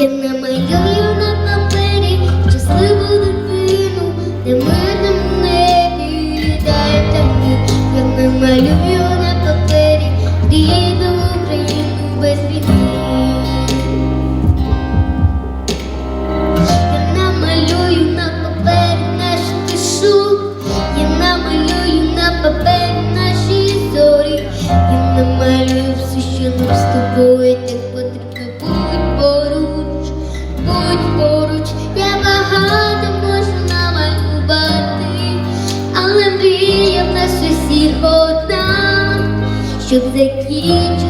എന്ന് щоб закінчити.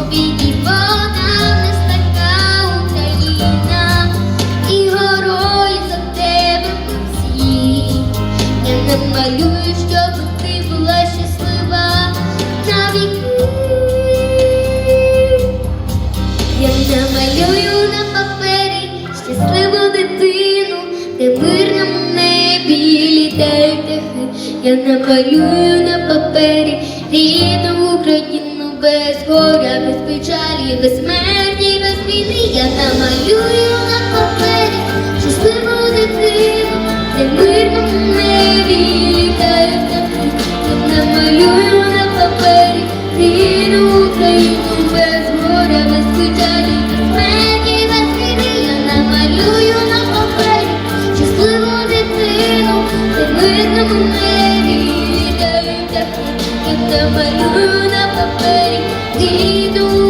Я малюю на папері щасливу дитину, де в мирному небі літає птахи. Я намалюю на папері рідну Україну без горя, без печалі, без смерті, без війни. Я намалюю на папері щасливу дитину, де в мирному небі літає птахи. Я намалюю на папері. Kita malunak pa pa rin dito